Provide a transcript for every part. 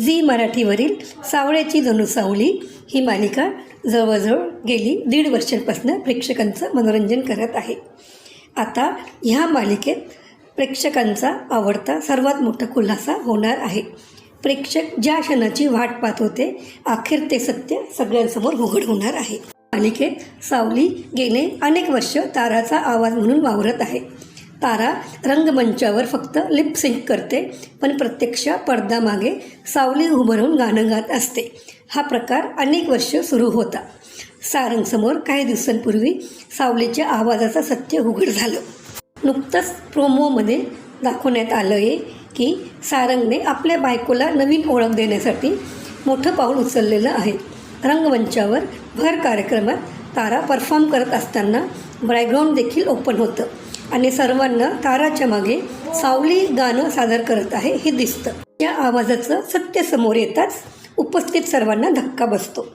Zee मराठीवरील सावळ्याची जणू सावली ही मालिका जवळजवळ गेली दीड वर्षांपासून प्रेक्षकांचं मनोरंजन करत आहे. आता ह्या मालिकेत प्रेक्षकांचा आवडता सर्वात मोठा खुलासा होणार आहे. प्रेक्षक ज्या क्षणाची वाट पाहत होते अखेर ते सत्य सगळ्यांसमोर उघड होणार आहे. मालिकेत सावली गेले अनेक वर्ष ताराचा आवाज म्हणून वावरत आहे. तारा रंगमंचावर फक्त लिप सिंक करते पण प्रत्यक्ष पडद्यामागे सावली उभं राहून गाणं गात असते. हा प्रकार अनेक वर्ष सुरू होता. सारंगसमोर काही दिवसांपूर्वी सावलीच्या आवाजाचं सत्य उघड झालं. नुकतंच प्रोमोमध्ये दाखवण्यात आलं आहे की सारंगने आपल्या बायकोला नवीन ओळख देण्यासाठी मोठं पाऊल उचललेलं आहे. रंगमंचावर भर कार्यक्रमात तारा परफॉर्म करत असताना बॅकग्राऊंड देखील ओपन होतं. आणि सर्वांना ताराच्या मागे सावली गाणं सादर करत आहे हे दिसतं. या आवाजाचं सत्य समोर येताच उपस्थित सर्वांना धक्का बसतो.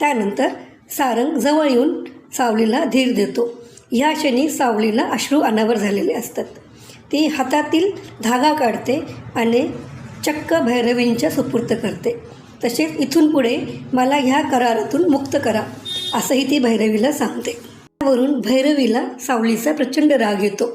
त्यानंतर सारंग जवळ येऊन सावलीला धीर देतो. या क्षणी सावलीला अश्रू अनावर झालेले असतात. ती हातातील धागा काढते आणि चक्क भैरवींच्या सुपूर्त करते. तसेच इथून पुढे मला ह्या करारातून मुक्त करा. असंही ती भैरवीला सांगते. त्यावरून भैरवीला सावलीचा प्रचंड राग येतो.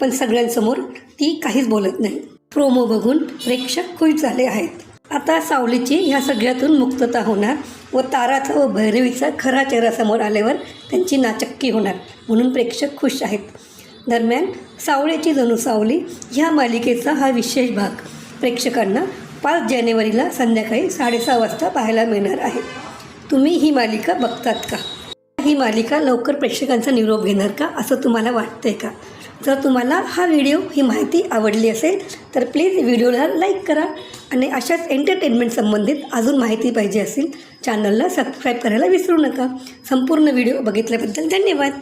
पण सगळ्यांसमोर ती काहीच बोलत नाही. प्रोमो बघून प्रेक्षक खुश झाले आहेत. आता सावलीची ह्या सगळ्यातून मुक्तता होणार व ताराचा व भैरवीचा खरा चेहरा समोर आल्यावर त्यांची नाचक्की होणार म्हणून प्रेक्षक खुश आहेत. दरम्यान सावळ्याची जणू सावली ह्या मालिकेचा हा विशेष भाग. प्रेक्षकांना पाच जानेवारीला संध्याकाळी साडेसहा वाजता पाहायला मिळणार आहे. तुम्ही ही मालिका बघतात का? ही मालिका लवकर प्रेक्षकांचा निरोप घेणार का असं तुम्हाला वाटतंय का? जर तुम्हाला हा व्हिडिओ ही माहिती आवडली असेल तर प्लीज व्हिडिओला लाईक करा आणि अशाच एंटरटेनमेंट संबंधित अजून माहिती पाहिजे असेल चॅनलला सबस्क्राईब करायला विसरू नका. संपूर्ण व्हिडिओ बघितल्याबद्दल धन्यवाद.